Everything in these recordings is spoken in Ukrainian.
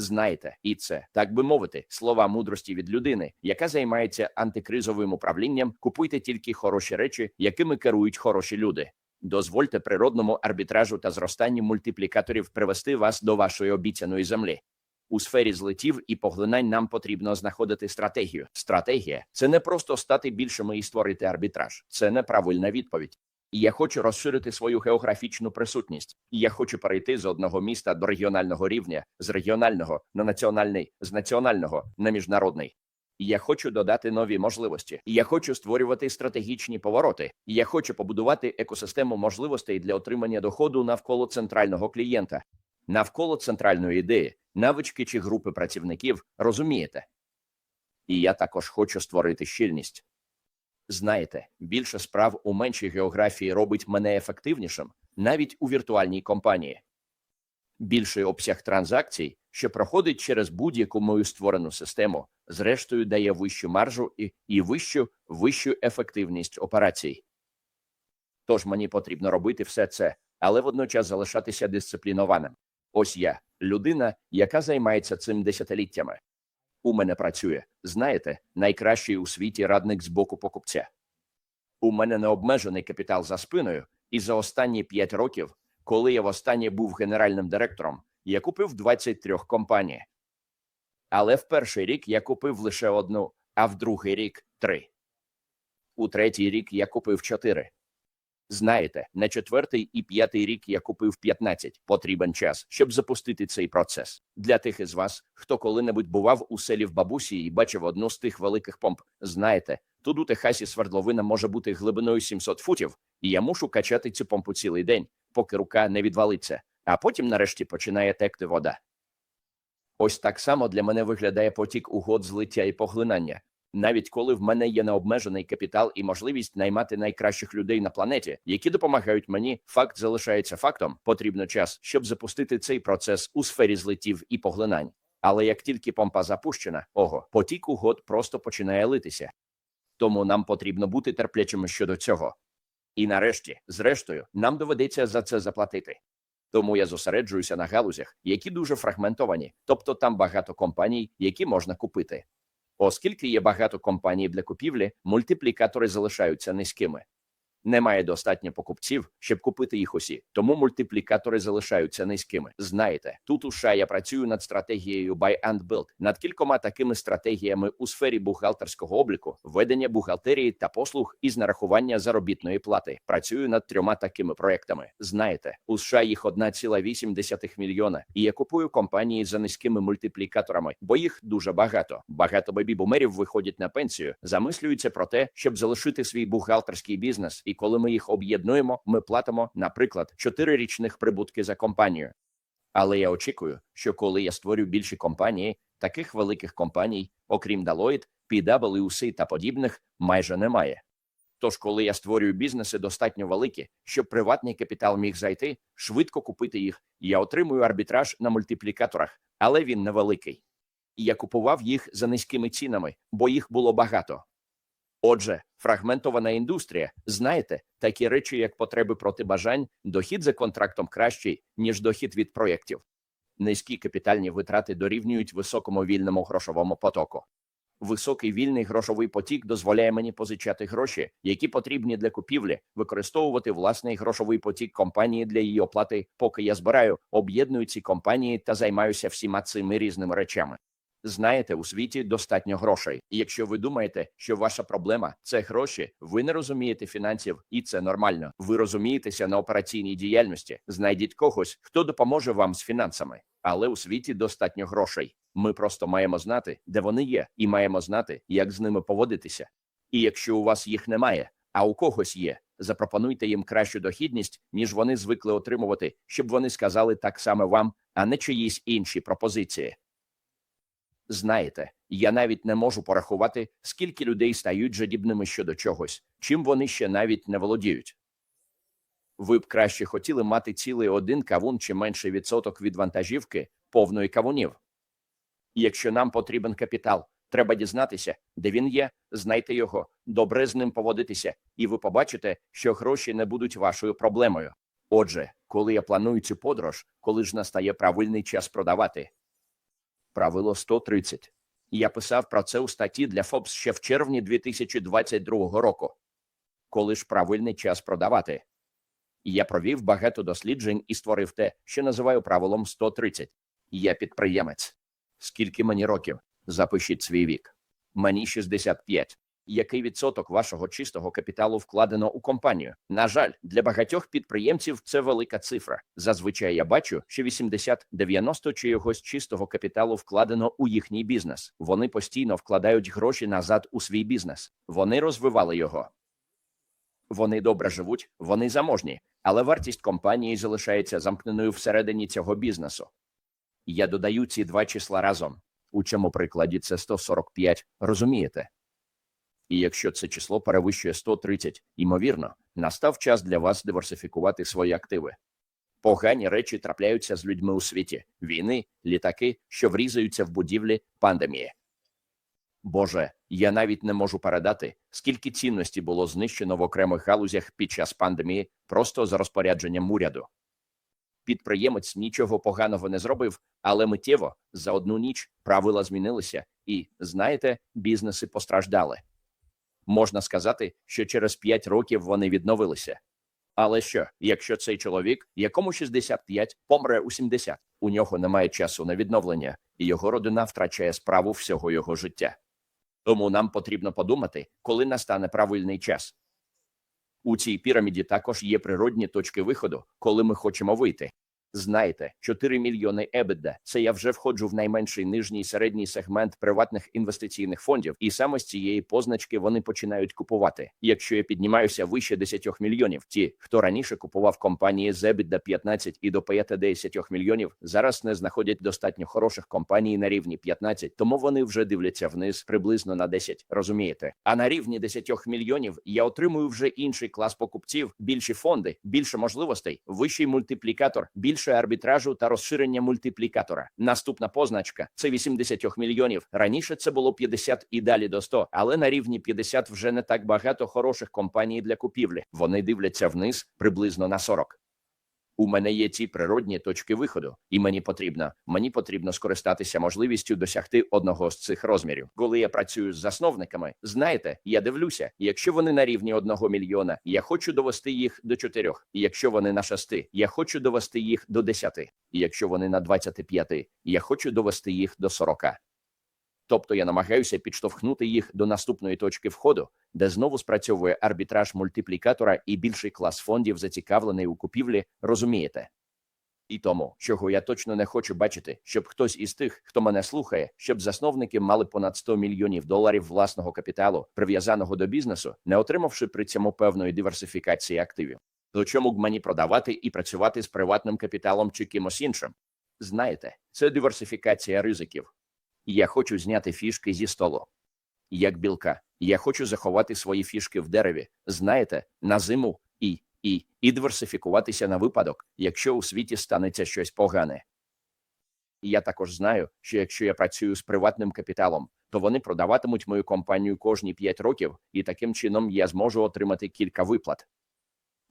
Знаєте, і це, так би мовити, слова мудрості від людини, яка займається антикризовим управлінням. Купуйте тільки хороші речі, якими керують хороші люди. Дозвольте природному арбітражу та зростанню мультиплікаторів привести вас до вашої обіцяної землі. У сфері злетів і поглинань нам потрібно знаходити стратегію. Стратегія це не просто стати більшими і створити арбітраж. Це неправильна відповідь. І я хочу розширити свою географічну присутність. І я хочу перейти з одного міста до регіонального рівня, з регіонального на національний, з національного на міжнародний. І я хочу додати нові можливості. І я хочу створювати стратегічні повороти. І я хочу побудувати екосистему можливостей для отримання доходу навколо центрального клієнта, навколо центральної ідеї, навички чи групи працівників. Розумієте? І я також хочу створити щільність. Знаєте, більше справ у меншій географії робить мене ефективнішим, навіть у віртуальній компанії. Більший обсяг транзакцій, що проходить через будь-яку мою створену систему, зрештою дає вищу маржу і, і вищу, вищу ефективність операцій. Тож мені потрібно робити все це, але водночас залишатися дисциплінованим. Ось я, людина, яка займається цим десятиліттями. У мене працює, знаєте, найкращий у світі радник з боку покупця. У мене необмежений капітал за спиною, і за останні 5 років, коли я востаннє був генеральним директором, я купив 23 компаній. Але в перший рік я купив лише одну, а в другий рік три. У третій рік я купив чотири. Знаєте, на четвертий і п'ятий рік я купив 15. Потрібен час, щоб запустити цей процес. Для тих із вас, хто коли-небудь бував у селі в бабусі і бачив одну з тих великих помп, знаєте, тут у Техасі свердловина може бути глибиною 700 футів, і я мушу качати цю помпу цілий день, поки рука не відвалиться, а потім нарешті починає текти вода. Ось так само для мене виглядає потік угод злиття і поглинання. Навіть коли в мене є необмежений капітал і можливість наймати найкращих людей на планеті, які допомагають мені, факт залишається фактом. Потрібно час, щоб запустити цей процес у сфері злитів і поглинань. Але як тільки помпа запущена, ого, потік угод просто починає литися. Тому нам потрібно бути терплячими щодо цього. І нарешті, зрештою, нам доведеться за це заплатити. Тому я зосереджуюся на галузях, які дуже фрагментовані, тобто там багато компаній, які можна купити. Оскільки є багато компаній для купівлі, мультиплікатори залишаються низькими. Немає достатньо покупців, щоб купити їх усі, тому мультиплікатори залишаються низькими. Знаєте, тут у США я працюю над стратегією Buy and Build, над кількома такими стратегіями у сфері бухгалтерського обліку, ведення бухгалтерії та послуг із нарахування заробітної плати. Працюю над трьома такими проектами. Знаєте, у США їх 1,8 мільйона, і я купую компанії за низькими мультиплікаторами, бо їх дуже багато. Багато бебі-бумерів виходять на пенсію, замислюються про те, щоб залишити свій бухгалтерський бізнес. І коли ми їх об'єднуємо, ми платимо, наприклад, 4 річних прибутки за компанію. Але я очікую, що коли я створю більші компанії, таких великих компаній, окрім Deloitte, PwC та подібних, майже немає. Тож, коли я створюю бізнеси достатньо великі, щоб приватний капітал міг зайти, швидко купити їх, я отримую арбітраж на мультиплікаторах, але він невеликий. Я купував їх за низькими цінами, бо їх було багато. Отже, фрагментована індустрія, знаєте, такі речі, як потреби проти бажань, дохід за контрактом кращий, ніж дохід від проєктів. Низькі капітальні витрати дорівнюють високому вільному грошовому потоку. Високий вільний грошовий потік дозволяє мені позичати гроші, які потрібні для купівлі, використовувати власний грошовий потік компанії для її оплати, поки я збираю, об'єдную ці компанії та займаюся всіма цими різними речами. Знаєте, у світі достатньо грошей. І якщо ви думаєте, що ваша проблема це гроші, ви не розумієте фінансів, і це нормально. Ви розумієтеся на операційній діяльності. Знайдіть когось, хто допоможе вам з фінансами. Але у світі достатньо грошей. Ми просто маємо знати, де вони є, і маємо знати, як з ними поводитися. І якщо у вас їх немає, а у когось є, запропонуйте їм кращу дохідність, ніж вони звикли отримувати, щоб вони сказали так само вам, а не чиїсь інші пропозиції. Знаєте, я навіть не можу порахувати, скільки людей стають жадібними щодо чогось, чим вони ще навіть не володіють. Ви б краще хотіли мати цілий один кавун чи менший відсоток від вантажівки повної кавунів. Якщо нам потрібен капітал, треба дізнатися, де він є, знайте його, добре з ним поводитися, і ви побачите, що гроші не будуть вашою проблемою. Отже, коли я планую цю подорож, коли ж настає правильний час продавати, Правило 130. Я писав про це у статті для ФОПС ще в червні 2022 року. Коли ж правильний час продавати? Я провів багато досліджень і створив те, що називаю правилом 130. Я підприємець. Скільки мені років? Запишіть свій вік. Мені 65. Який відсоток вашого чистого капіталу вкладено у компанію? На жаль, для багатьох підприємців це велика цифра. Зазвичай я бачу, що 80-90 чиїгось чистого капіталу вкладено у їхній бізнес. Вони постійно вкладають гроші назад у свій бізнес. Вони розвивали його. Вони добре живуть, вони заможні, але вартість компанії залишається замкненою всередині цього бізнесу. Я додаю ці два числа разом. У цьому прикладі це 145, розумієте? І якщо це число перевищує 130, ймовірно, настав час для вас диверсифікувати свої активи. Погані речі трапляються з людьми у світі: війни, літаки, що врізаються в будівлі, пандемії. Боже, я навіть не можу передати, скільки цінності було знищено в окремих галузях під час пандемії просто за розпорядженням уряду. Підприємець нічого поганого не зробив, але миттєво за одну ніч правила змінилися, і, знаєте, бізнеси постраждали. Можна сказати, що через 5 років вони відновилися. Але що, якщо цей чоловік, якому 65, помре у 70, у нього немає часу на відновлення, і його родина втрачає справу всього його життя. Тому нам потрібно подумати, коли настане правильний час. У цій піраміді також є природні точки виходу, коли ми хочемо вийти. Знаєте, 4 мільйони EBITDA – це я вже входжу в найменший нижній середній сегмент приватних інвестиційних фондів, і саме з цієї позначки вони починають купувати. Якщо я піднімаюся вище 10 мільйонів, ті, хто раніше купував компанії з EBITDA 15 і до 50 мільйонів, зараз не знаходять достатньо хороших компаній на рівні 15, тому вони вже дивляться вниз приблизно на 10, розумієте? А на рівні 10 мільйонів я отримую вже інший клас покупців, більші фонди, більше можливостей, вищий мультиплікатор, більше арбітражу та розширення мультиплікатора. Наступна позначка це 80 мільйонів. Раніше це було 50 і далі до 100, але на рівні 50 вже не так багато хороших компаній для купівлі. Вони дивляться вниз приблизно на 40. У мене є ці природні точки виходу, і мені потрібно мені потрібно скористатися можливістю досягти одного з цих розмірів. Коли я працюю з засновниками, знаєте, я дивлюся, якщо вони на рівні одного мільйона, я хочу довести їх до чотирьох. Якщо вони на шести, я хочу довести їх до десяти. Якщо вони на 25, я хочу довести їх до сорока. Тобто я намагаюся підштовхнути їх до наступної точки входу, де знову спрацьовує арбітраж мультиплікатора і більший клас фондів зацікавлений у купівлі, розумієте? І тому, чого я точно не хочу бачити, щоб хтось із тих, хто мене слухає, щоб засновники мали понад 100 мільйонів доларів власного капіталу, прив'язаного до бізнесу, не отримавши при цьому певної диверсифікації активів. То чому б мені продавати і працювати з приватним капіталом чи кимось іншим? Знаєте, це диверсифікація ризиків. Я хочу зняти фішки зі столу. Як білка, я хочу заховати свої фішки в дереві, знаєте, на зиму і, і, і диверсифікуватися на випадок, якщо у світі станеться щось погане. Я також знаю, що якщо я працюю з приватним капіталом, то вони продаватимуть мою компанію кожні 5 років, і таким чином я зможу отримати кілька виплат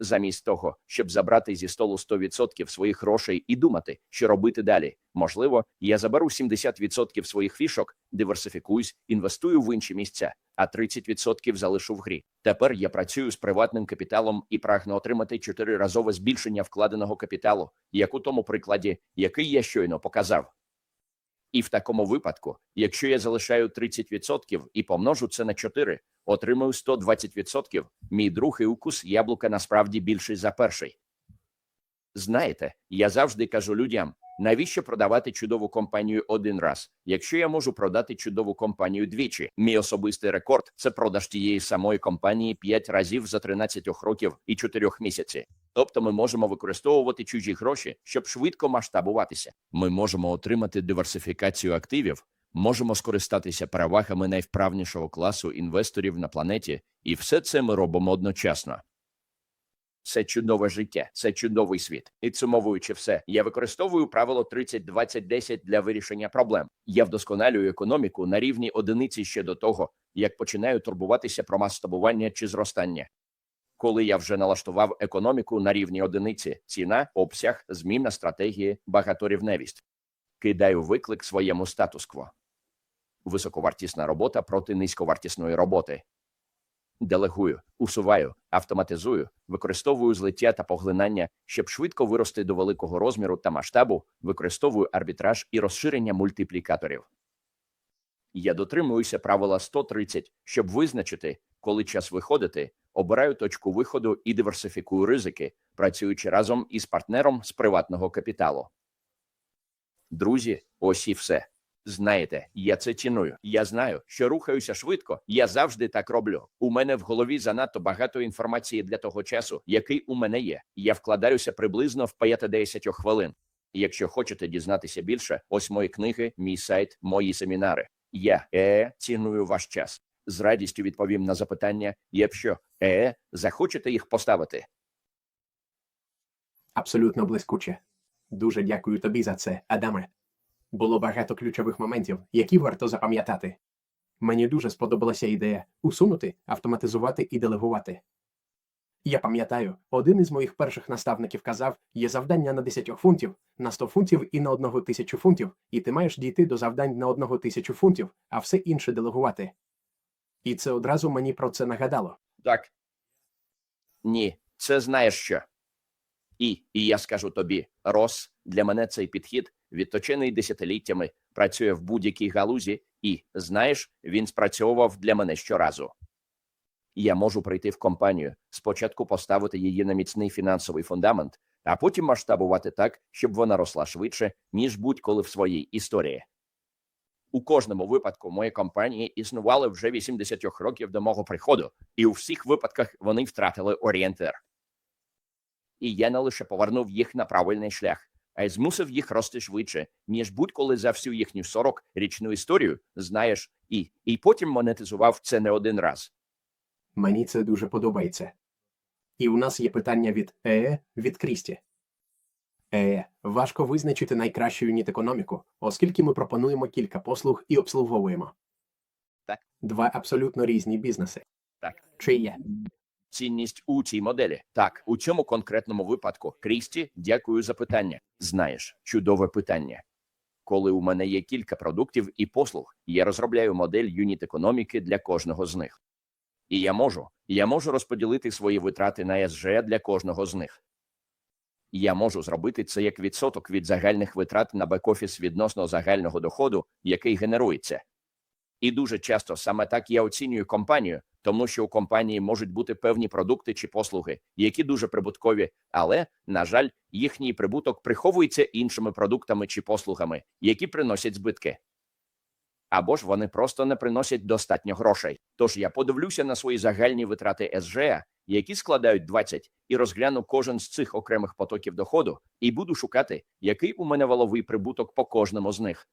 замість того, щоб забрати зі столу 100% своїх грошей і думати, що робити далі. Можливо, я заберу 70% своїх фішок, диверсифікуюсь, інвестую в інші місця, а 30% залишу в грі. Тепер я працюю з приватним капіталом і прагну отримати чотириразове збільшення вкладеного капіталу, як у тому прикладі, який я щойно показав. І в такому випадку, якщо я залишаю 30% і помножу це на 4, отримую 120%, мій другий укус яблука насправді більший за перший. Знаєте, я завжди кажу людям, навіщо продавати чудову компанію один раз, якщо я можу продати чудову компанію двічі. Мій особистий рекорд це продаж тієї самої компанії 5 разів за 13 років і 4 місяці. Тобто ми можемо використовувати чужі гроші, щоб швидко масштабуватися. Ми можемо отримати диверсифікацію активів, можемо скористатися перевагами найвправнішого класу інвесторів на планеті, і все це ми робимо одночасно. Це чудове життя, це чудовий світ. І сумовуючи все, я використовую правило 30-20-10 для вирішення проблем. Я вдосконалюю економіку на рівні одиниці ще до того, як починаю турбуватися про масштабування чи зростання. Коли я вже налаштував економіку на рівні одиниці, ціна, обсяг, зміна стратегії, багаторівневість. кидаю виклик своєму статус-кво. Високовартісна робота проти низьковартісної роботи. Делегую, усуваю, автоматизую, використовую злиття та поглинання, щоб швидко вирости до великого розміру та масштабу, використовую арбітраж і розширення мультиплікаторів. Я дотримуюся правила 130, щоб визначити, коли час виходити, обираю точку виходу і диверсифікую ризики, працюючи разом із партнером з приватного капіталу. Друзі, ось і все. Знаєте, я це ціную. Я знаю, що рухаюся швидко. Я завжди так роблю. У мене в голові занадто багато інформації для того часу, який у мене є. Я вкладаюся приблизно в 5-10 хвилин. Якщо хочете дізнатися більше, ось мої книги, мій сайт, мої семінари. Я е ціную ваш час. З радістю відповім на запитання, якщо е захочете їх поставити. Абсолютно блискуче. Дуже дякую тобі за це, Адаме. Було багато ключових моментів, які варто запам'ятати. Мені дуже сподобалася ідея усунути, автоматизувати і делегувати. Я пам'ятаю, один із моїх перших наставників казав, є завдання на 10 фунтів, на 100 фунтів і на 1 тисячу фунтів, і ти маєш дійти до завдань на 1 тисячу фунтів, а все інше делегувати. І це одразу мені про це нагадало. Так. Ні, це знаєш що. І, і я скажу тобі, Рос, для мене цей підхід, відточений десятиліттями, працює в будь-якій галузі, і, знаєш, він спрацьовував для мене щоразу. Я можу прийти в компанію, спочатку поставити її на міцний фінансовий фундамент, а потім масштабувати так, щоб вона росла швидше, ніж будь-коли в своїй історії. У кожному випадку мої компанії існували вже 80 років до мого приходу, і у всіх випадках вони втратили орієнтир. І я не лише повернув їх на правильний шлях, а й змусив їх рости швидше, ніж будь-коли за всю їхню 40-річну історію, знаєш, і, і потім монетизував це не один раз. Мені це дуже подобається. І у нас є питання від ЕЕ від Крісті. ЕЕ, важко визначити найкращу юніт економіку, оскільки ми пропонуємо кілька послуг і обслуговуємо. Так. Два абсолютно різні бізнеси. Так. Чи є? цінність у цій моделі. Так, у цьому конкретному випадку, Крісті, дякую за питання. Знаєш, чудове питання. Коли у мене є кілька продуктів і послуг, я розробляю модель юніт економіки для кожного з них. І я можу, я можу розподілити свої витрати на СЖ для кожного з них. Я можу зробити це як відсоток від загальних витрат на бек-офіс відносно загального доходу, який генерується. І дуже часто саме так я оцінюю компанію, тому що у компанії можуть бути певні продукти чи послуги, які дуже прибуткові, але, на жаль, їхній прибуток приховується іншими продуктами чи послугами, які приносять збитки. Або ж вони просто не приносять достатньо грошей. Тож я подивлюся на свої загальні витрати СЖА, які складають 20, і розгляну кожен з цих окремих потоків доходу, і буду шукати, який у мене валовий прибуток по кожному з них.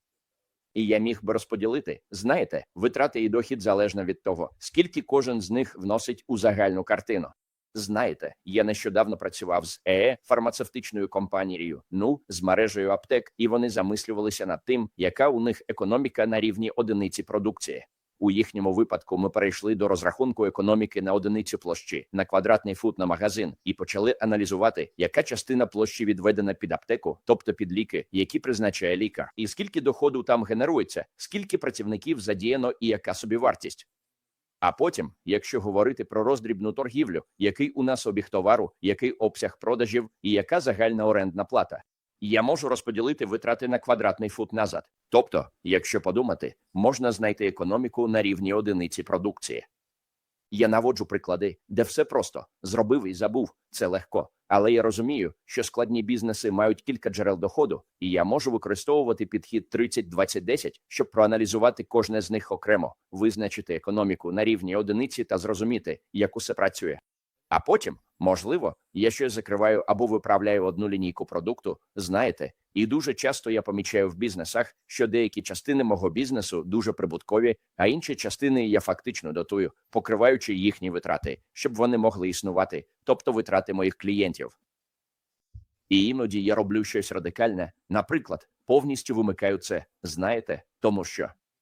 І я міг би розподілити, знаєте, витрати і дохід залежно від того, скільки кожен з них вносить у загальну картину. Знаєте, я нещодавно працював з ЕЕ фармацевтичною компанією, ну з мережею аптек, і вони замислювалися над тим, яка у них економіка на рівні одиниці продукції. У їхньому випадку ми перейшли до розрахунку економіки на одиницю площі на квадратний фут на магазин і почали аналізувати, яка частина площі відведена під аптеку, тобто під ліки, які призначає лікар, і скільки доходу там генерується, скільки працівників задіяно і яка собівартість. А потім, якщо говорити про роздрібну торгівлю, який у нас обіг товару, який обсяг продажів і яка загальна орендна плата, я можу розподілити витрати на квадратний фут назад. Тобто, якщо подумати, можна знайти економіку на рівні одиниці продукції. Я наводжу приклади, де все просто зробив і забув, це легко. Але я розумію, що складні бізнеси мають кілька джерел доходу, і я можу використовувати підхід 30-20-10, щоб проаналізувати кожне з них окремо, визначити економіку на рівні одиниці та зрозуміти, як усе працює. А потім, можливо, я щось закриваю або виправляю одну лінійку продукту, знаєте, і дуже часто я помічаю в бізнесах, що деякі частини мого бізнесу дуже прибуткові, а інші частини я фактично дотую, покриваючи їхні витрати, щоб вони могли існувати, тобто витрати моїх клієнтів. І іноді я роблю щось радикальне, наприклад, повністю вимикаю це, знаєте, тому що